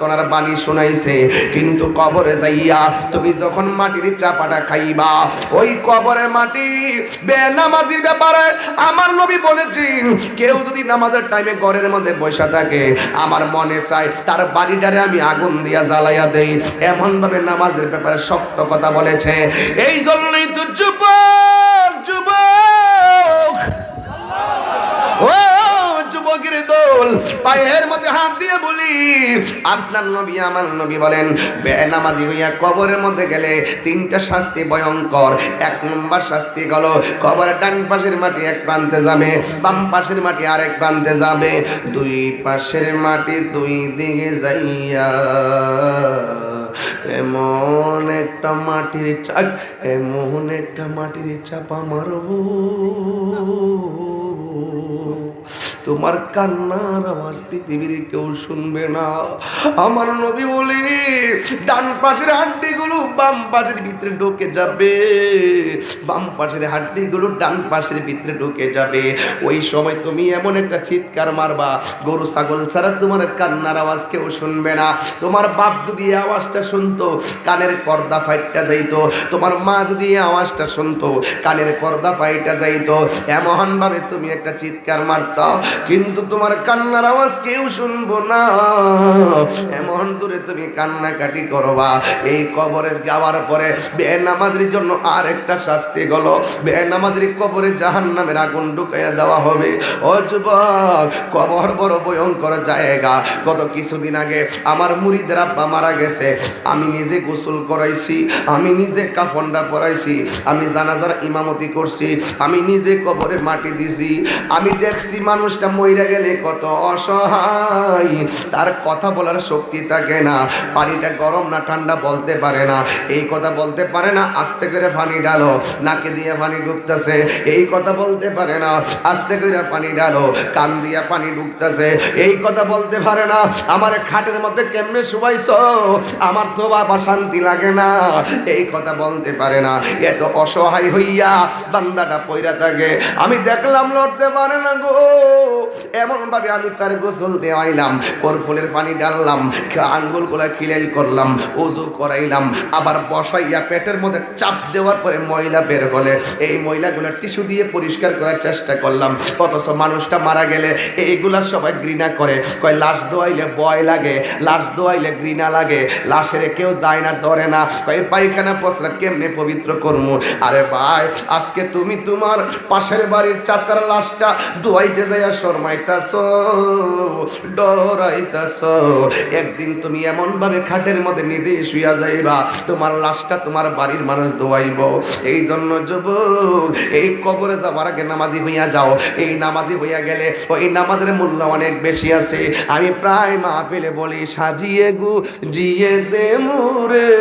তোনার বাণী শোনাইছে, কিন্তু কবরে যাইয়া তুমি যখন মাটির চাপাটা খাইবা, ওই কবরের মাটি বেনামাজির ব্যাপারে আমার নবী বলেছেন, কেউ যদি নামাজের টাইমে ঘরের মধ্যে বসে থাকে, আমার মনে চাই তার বাড়িটারে আমি আগুন দিয়া জ্বালাইয়া দেই। এমন ভাবে নামাজের ব্যাপারে শক্ত কথা বলেছে। এই জন্যই তো যুবক দোল পায়ের মধ্যে হাত দিয়ে বলি, আপনার নবী আমার নবী বলেন, বেনামাজি হইয়া কবরের মধ্যে গেলে তিনটা শাস্তি ভয়ঙ্কর। এক নম্বর শাস্তি গেল, কবরের ডান পাশের মাটি এক প্রান্তে যাবে, বাম পাশের মাটি আরেক প্রান্তে যাবে। দুই পাশের মাটি দুই দিকে যাইয়া, এমন একটা মাটির চাক, এমন একটা মাটির চাপা মারবো তোমার কান্নার আওয়াজ পৃথিবীর কেউ শুনবে না। আমার নবী বলে ডান পাশের হাড্ডিগুলো বাম পাশের ভিতরে ঢুকে যাবে। বাম পাশের হাড্ডিগুলো ডান পাশের ভিতরে ঢুকে যাবে। ওই সময় তুমি এমন একটা চিৎকার মারবা, গরু, ছাগল ছাড়া তোমার কান্নার আওয়াজ কেউ শুনবে না। তোমার বাপ যদি আওয়াজটা শুনতো, কানের পর্দা ফাইটটা যাইতো। তোমার মা যদি আওয়াজটা শুনতো, কানের পর্দা ফাইটটা যাইতো। এমন ভাবে তুমি একটা চিৎকার মারতাও কিন্তু তোমার কান্নার আওয়াজ কেউ শুনব না। এমন জোরে তুমি কান্নাকাটি করবা। এই কবরের যাওয়ার পরে বেনামাজের জন্য আর একটা শাস্তি গেল বেনামাজের কবরে জাহান নামের আগুন ঢুকাইয়া দেওয়া হবে। ও যুবক, কবর বড় ভয়ঙ্কর জায়গা। গত কিছুদিন আগে আমার মুড়িদের আব্বা মারা গেছে। আমি নিজে গোসল করাইছি, আমি নিজে কাফনটা পরাইছি, আমি জানাজার ইমামতি করছি, আমি নিজে কবরে মাটি দিছি। আমি দেখছি মানুষটা মইরা গেলে কত অসহায়। তার কথা বলার শক্তি থাকে না, পানিটা গরম না, ঠান্ডা বলতে পারে না। এই কথা বলতে পারে না, আস্তে করে পানি ডালো নাকে দিয়ে পানি ঢুকতেছে, এই কথা বলতে পারে না, আস্তে করে পানি ডালো কান দিয়া পানি ঢুকতেছে, এই কথা বলতে পারে না, আমার খাটের মধ্যে কেমনে শুবাইছ? আমার তো বাবা শান্তি লাগে না, এই কথা বলতে পারে না, এত অসহায় হইয়া বান্দাটা পইরা থাকে, আমি দেখলাম লড়তে পারে না গো এমন ভাবে আমি তার গোসল দেওয়াইলাম করফুলের পানি ডাললাম আঙ্গুলগুলা খিলাইল করলাম, উজু করাইলাম আবার বসাইয়া পেটের মধ্যে চাপ দেওয়ার পরে ময়লা বের হলে। এই ময়লাগুলো টিস্যু দিয়ে পরিষ্কার করার চেষ্টা করলাম। অথচ মানুষটা মারা গেলে এইগুলা সবাই ঘৃণা করে। কয়, লাশ দোয়াইলে বয় লাগে, লাশ দোয়াইলে ঘৃণা লাগে। লাশের কেউ যায় না, ধরে না। কয় পায়খানা পচলা কেমনে পবিত্র করমু? আরে ভাই, আজকে তুমি তোমার পাশের বাড়ির চাচার লাশটা দোয়াইতে যাইয়া শর্মাইতাছ, ডরাইতাছ। একদিন তুমি এমনভাবে খাটের মধ্যে নিজেই শুয়া যাইবা। তোমার লাশটা তোমার বাড়ির মানুষ দোয়াইব এই জন্য যুবক, এই কবরে যাবার আগে নামাজি হইয়া যাও। এই নামাজি হইয়া গেলে ওই নামাজের মূল্য অনেক বেশি আছে। আমি প্রায় মাহফিলে বলি, সাজিয়ে গু, জিয়ে দে মুরে,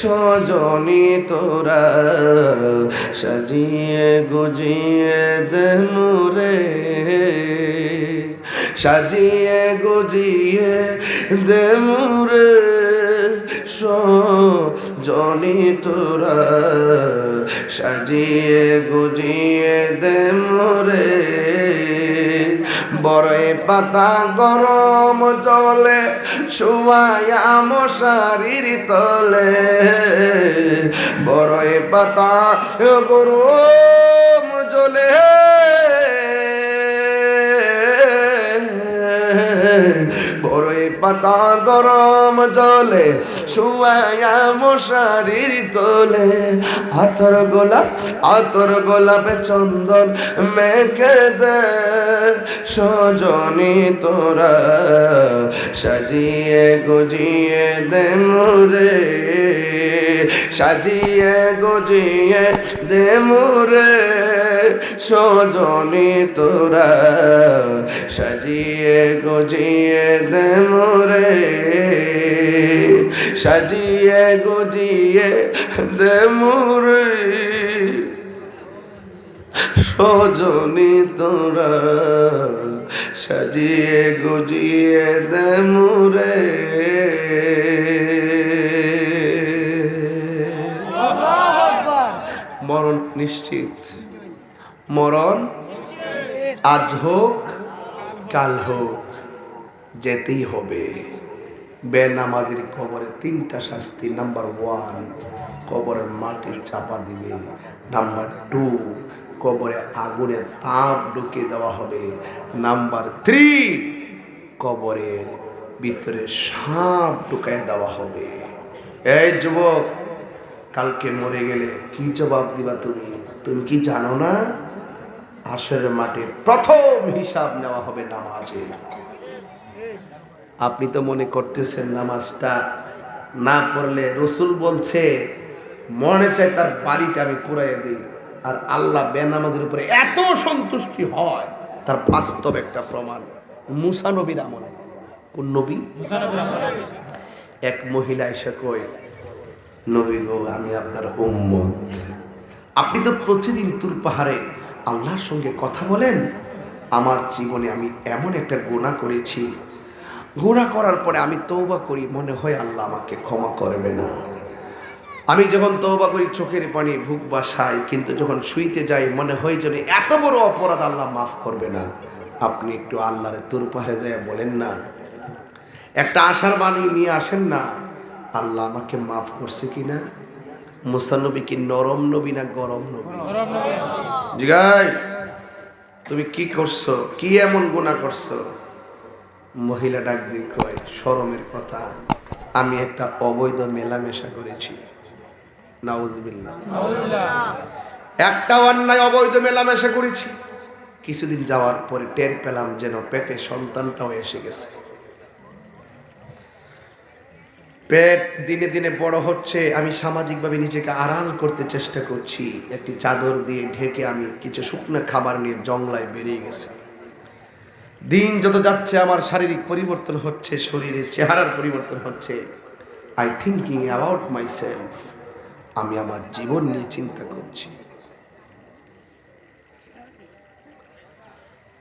সজনি তোরা। সাজিয়ে গুজিয়ে দে মুরে, সাজিয়ে গুজিয়ে দে মুরে। জনি তোরা সাজিয়ে গুজিয়ে দে মোরে। বড়ই পাতা গরম চলে শুয়ায়া মশারির তলে। বড়ই পাতা গরম চলে বড়ই পাতা গরম জলে শুয়ায়া মশারির তোলে। আতর গোলাপ আতর গোলাপ চন্দন মেখে দে, সজনি তোরা সাজিয়ে গুজিয়ে দে সাজিয়ে গুজিয়ে দে মোরে, সজনি তোরা। সাজিয়ে গজিয়ে দে মোরে, সাজিয়ে গজিয়ে দে মোরে। সজনি তোরা, সাজিয়ে গুজিয়ে দে মোরে। নিশ্চিত। মরণ আজ হোক, কাল হোক, যেতেই হবে। বেনামাজির কবরে তিনটা শাস্তি, নাম্বার ওয়ান, কবরের মাটির চাপা দিবে। নাম্বার টু, কবরে আগুনে তাপ ঢুকিয়ে দেওয়া হবে। নাম্বার থ্রি, কবরের ভিতরে সাপ ঢুকায় দেওয়া হবে। এই যুবক কালকে মরে গেলে কি জবাব দিবা তুমি? তুমি কি জানো না? আসরের মাঠে প্রথম হিসাব নেওয়া হবে নামাজে আপনি তো মনে করতেছেন নামাজটা না পড়লে রসুল বলছে, মনে চায় তার বাড়িটা আমি পুরাইয়ে দিই। আর আল্লাহ বেনামাজের উপরে এত সন্তুষ্টি হয়, তার বাস্তব একটা প্রমাণ। মুসা নবীর আমলে। কোন নবী? এক মহিলা এসে কই নবী গো, আমি আপনার উম্মত। আপনি তো প্রতিদিন তুর পাহাড়ে আল্লাহর সঙ্গে কথা বলেন? আমার জীবনে আমি এমন একটা গোনা করেছি। গোনা করার পরে আমি তৌবা করি, মনে হয় আল্লাহ আমাকে ক্ষমা করবে না। আমি যখন তৌবা করি, চোখের পানি ভুক বাসাই কিন্তু যখন শুইতে যাই, মনে হয় যেন এত বড় অপরাধ আল্লাহ মাফ করবে না। আপনি একটু আল্লাহরে তুর পাহাড়ে যায় বলেন না। একটা আশার বাণী নিয়ে আসেন না। আল্লাহ আমাকে মাফ করছে কিনা? মুসানবী কি নরম নবী না গরম নবী? জিগাই। তুমি কি করছ? কি এমন গুণা করছ? মহিলা ডাক দিয়ে কয় শরমের কথা। আমি একটা অবৈধ মেলামেশা করেছি। নাউজবিল্লাহ। একটা অন্যায় অবৈধ মেলামেশা করেছি। কিছুদিন যাওয়ার পরে টের পেলাম যেন পেটে সন্তানটাও এসে গেছে। পেট দিনে দিনে বড় হচ্ছে, আমি সামাজিকভাবে নিজেকে আড়াল করতে চেষ্টা করছি। একটি চাদর দিয়ে ঢেকে আমি কিছু শুকনো খাবার নিয়ে জংলায় বেরিয়ে গেছি। দিন যত যাচ্ছে, আমার শারীরিক পরিবর্তন হচ্ছে, শরীরের চেহারার পরিবর্তন হচ্ছে। I thinking about myself আমি আমার জীবন নিয়ে চিন্তা করছি।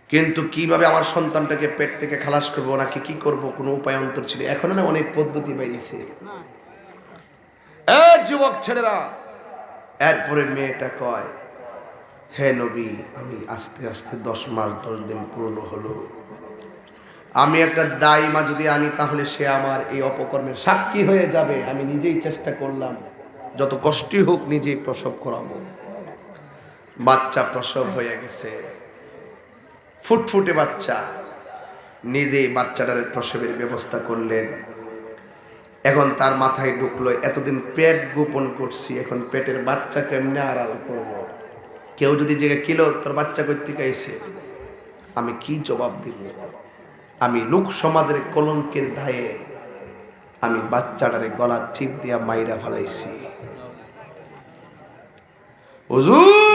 কিন্তু কীভাবে আমার সন্তানটাকে পেট থেকে খালাস করব, নাকি কি করব, কোনো উপায়, অন্তর ছিল? এখন না অনেক পদ্ধতি বেরিয়েছে। যুবক ছেলেরা এরপরে মেয়েটা কয়, হে নবী, আমি আস্তে আস্তে দশ মাস, দশ দিন পূর্ণ হলো। আমি একটা দাইমা যদি আনি, তাহলে সে আমার এই অপকর্মের সাক্ষী হয়ে যাবে। আমি নিজেই চেষ্টা করলাম। যত কষ্টই হোক, নিজেই প্রসব করাবো। বাচ্চা প্রসব হয়ে গেছে। ফুটফুটে বাচ্চা। নিজেই বাচ্চাটার প্রসবের ব্যবস্থা করলেন। এখন তার মাথায় ঢুকলো, এতদিন পেট গোপন করছি, এখন পেটের বাচ্চা কেমনে আড়াল করব। কেউ যদি জেগে, কিলো, তোর বাচ্চা করতে এসে আমি কি জবাব দিব? আমি লোক সমাজের কলঙ্কের ধায়ে আমি বাচ্চাটারে গলার চিপ দিয়া মাইরা ফেলাইছি। হুজুর!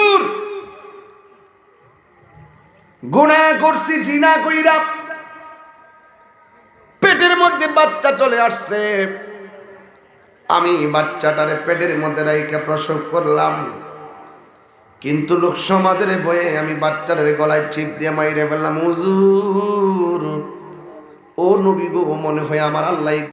গুণা করছি, জিনা কইরা পেটের মধ্যে বাচ্চা চলে আসছে। আমি বাচ্চাটারে পেটের মধ্যে রাইকে প্রসব করলাম। কিন্তু লোক সমাজের বয়ে আমি বাচ্চাটারে গলায় চিপ দিয়ে মাইরে ফেললাম। হুজুর, ও নবী গো মনে হয় আমার আল্লাহ